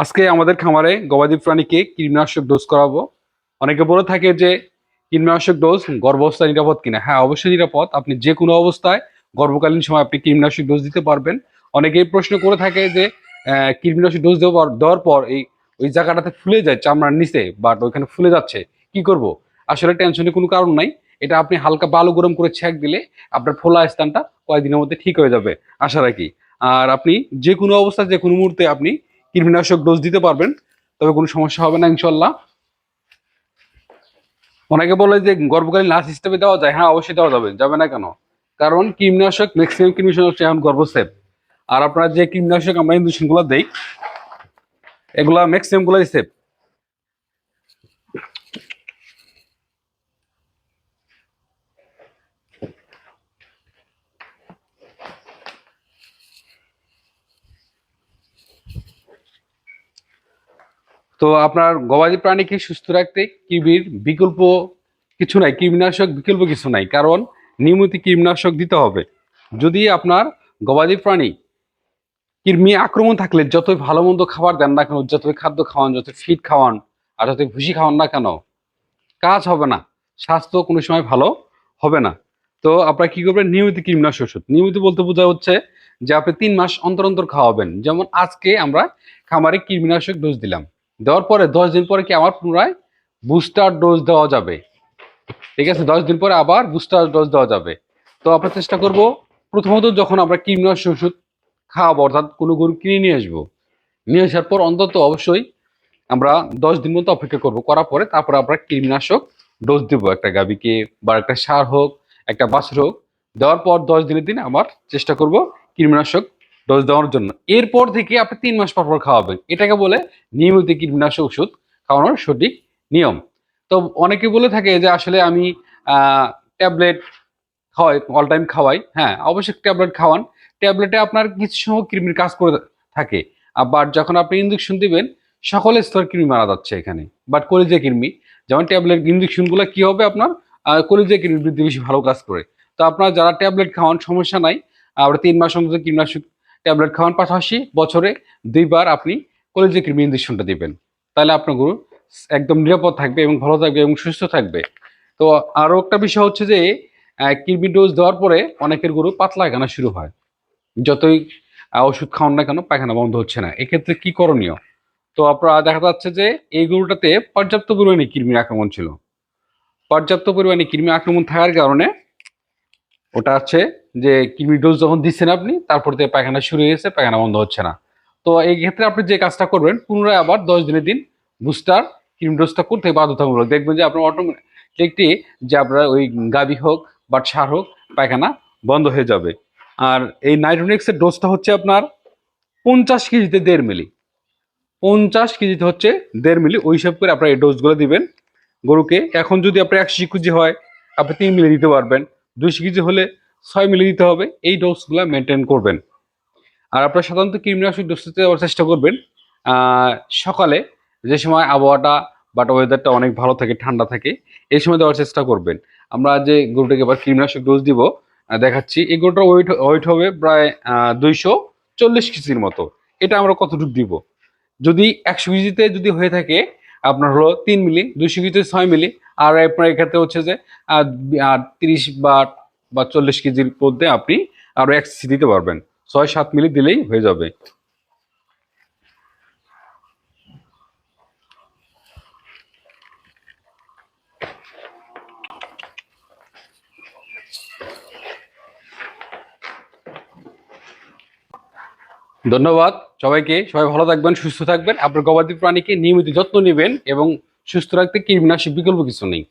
আজকে আমাদের খামারে গবাদি প্রাণীকে কীটনাশক ডোজ করাবো। অনেকে বলে থাকে যে কীটনাশক ডোজ গর্ভাবস্থায় নিরাপদ কিনা। হ্যাঁ অবশ্যই নিরাপদ। আপনি যে কোনো অবস্থায় গর্ভকালীন সময় আপনি কীটনাশক ডোজ দিতে পারবেন। অনেকে এই প্রশ্ন করে থাকে যে কীটনাশক ডোজ দেওয়ার দেওয়ার পর এই, ওই জায়গাটাতে ফুলে যায়, চামড়ার নিচে বাট ওইখানে ফুলে যাচ্ছে। কি করব? আসলে টেনশনের কোনো কারণ নাই। এটা আপনি হালকা বালু গরম করে ছেঁক দিলে আপনার ফোলা স্থানটা কয়েকদিনের মধ্যে ঠিক হয়ে যাবে, আশা রাখি। আর আপনি যে কোনো অবস্থায় যে কোনো মুহূর্তে আপনি কীটনাশক ডোজ দিতে পারবেন, তবে কোনো সমস্যা হবে না ইনশাল্লাহ। অনেকে বলে যে গর্ভকালীন লাশ হিসেবে দেওয়া যায় হ্যাঁ অবশ্যই দেওয়া যাবে যাবে না কেন? কারণ কীটনাশক ম্যাক্সিমাম কীটনাশক এখন গর্ভসেপ আর আপনার যে কীটনাশক আমরা ইঞ্জেকশনগুলো দেই, এগুলা ম্যাক্সিমাম গুলাই সেফ তো আপনার গবাদি প্রাণীকে সুস্থ রাখতে কৃমির বিকল্প কিছু নাই? কীটনাশক বিকল্প কিছু নাই। কারণ নিয়মিত কীটনাশক দিতে হবে। যদি আপনার গবাদি প্রাণী কৃমি আক্রমণ থাকলে, যতই ভালো মন্দ খাবার দেন না কেন, যতই খাদ্য খাওয়ান, যতই ফিট খাওয়ান, আর যতই ভুসি খাওয়ান না কেন, কাজ হবে না। স্বাস্থ্য কোনো সময় ভালো হবে না। তো আপনারা কী করবেন? নিয়মিত কীটনাশক ওষুধ। নিয়মিত বলতে বোঝা হচ্ছে যে আপনি তিন মাস অন্তর অন্তর খাওয়াবেন। যেমন আজকে আমরা খামারে কীটনাশক ডোজ দিলাম। দেওয়ার পরে দশ দিন পরে কি আমার পুনরায় বুস্টার ডোজ দেওয়া যাবে? ঠিক আছে, দশ দিন পরে আবার বুস্টার ডোজ দেওয়া যাবে। তো আমরা চেষ্টা করব, প্রথমত যখন আমরা কীটনাশক ওষুধ খাওয়াবো, অর্থাৎ কোনো গরু কিনে নিয়ে আসব, নিয়ে আসার পর অন্তত অবশ্যই আমরা দশ দিন মতো অপেক্ষা করব। করার পরে তারপরে আমরা কীটনাশক ডোজ দিব। একটা গাবিকে বা একটা সার হোক, একটা বাছুর হোক। দেওয়ার পর দশ দিনের দিন আবার চেষ্টা করব কীটনাশক ডোজ দেওয়ার জন্য। এরপর থেকে আপনি তিন মাস পর পর খাওয়াবেন। এটাকে বলে নিয়মিত কীটনাশক ওষুধ খাওয়ানোর সঠিক নিয়ম। তো অনেকে বলে থাকে যে আসলে আমি ট্যাবলেট খাওয়াই অল টাইম খাওয়াই। হ্যাঁ অবশ্যই ট্যাবলেট খাওয়ান। ট্যাবলেটে আপনার কিছু সময় কৃমির কাজ করে থাকে। আবার যখন আপনি ইঞ্জেকশন দিবেন, সকল স্তর কৃমি মারা যাচ্ছে এখানে। বাট কলিজে কৃমি, যেমন ট্যাবলেট ইঞ্জেকশনগুলো কি হবে আপনার? কলিজে কৃমি বৃদ্ধি বেশি ভালো কাজ করে। তো আপনার যারা ট্যাবলেট খাওয়ান, সমস্যা নাই। আমরা তিন মাস অন্তত কীটনাশক ট্যাবলেট খাওয়ান পাশাপাশি বছরে দুইবার আপনি কলেজে কৃমি ইঞ্জেকশনটা দিবেন। তাহলে আপনার গরু একদম নিরাপদ থাকবে এবং ভালো থাকবে এবং সুস্থ থাকবে। তো আরও একটা বিষয় হচ্ছে যে কৃমি ডোজ দেওয়ার পরে অনেকের গরু পাতলা পায়খানা শুরু হয়। যতই ওষুধ খাওয়ান না কেন পায়খানা বন্ধ হচ্ছে না। এক্ষেত্রে কি করণীয়? তো আপনারা দেখা যাচ্ছে যে, এই গরুটাতে পর্যাপ্ত পরিমাণে কৃমির আক্রমণ ছিল। পর্যাপ্ত পরিমাণে কৃমি আক্রমণ থাকার কারণে ওটা হচ্ছে যে কৃমি ডোজ যখন দিচ্ছেন আপনি, তারপর থেকে পায়খানা শুরু হয়ে গেছে, পায়খানা বন্ধ হচ্ছে না। তো এই ক্ষেত্রে আপনি যে কাজটা করবেন, পুনরায় আবার দশ দিনের দিন বুস্টার ক্রিম ডোজটা করতে বাধ্যতামূলক। দেখবেন যে আপনার অটোমেটিকলি যে আপনার ওই গাবি হোক বা সার হোক, পায়খানা বন্ধ হয়ে যাবে। আর এই নাইট্রোনিক্সের ডোজটা হচ্ছে আপনার পঞ্চাশ কেজিতে দেড় মিলি। পঞ্চাশ কেজিতে হচ্ছে দেড় মিলি। ওই হিসাব করে আপনার এই ডোজগুলো দিবেন। গরুকে এখন যদি আপনার একশো কেজি হয়, আপনি তিন মিলি দিতে পারবেন। দুইশো কেজি হলে ছয় মিলি দিতে হবে। এই ডোজগুলো মেনটেন করবেন। আর আপনার সাধারণত কীটনাশক ডোজটা দেওয়ার চেষ্টা করবেন। সকালে যে সময় আবহাওয়াটা বাট ওয়েদারটা অনেক ভালো থাকে, ঠান্ডা থাকে, এই সময় দেওয়ার চেষ্টা করবেন। আমরা যে গরুটাকে এবার কীটনাশক ডোজ দিব দেখাচ্ছি। এই গরুটার ওয়েট ওয়েট হবে প্রায় দুইশো চল্লিশ কেজির মতো। এটা আমরা কতটুকু দিব? যদি একশো কেজিতে যদি হয়ে থাকে আপনার হলো তিন মিলি, দুইশো কেজি ছয় মিলি। আর আপনার এক্ষেত্রে হচ্ছে যে তিরিশ বা বা চল্লিশ কেজির মধ্যে আপনি আরও এক দিতে পারবেন। ছয় সাত মিলি দিলেই হয়ে যাবে। ধন্যবাদ সবাইকে। সবাই ভালো থাকবেন, সুস্থ থাকবেন। আপনার গবাদি প্রাণীকে নিয়মিত যত্ন নেবেন এবং সুস্থ রাখতে কীটনাশক বিকল্প কিছু নেই।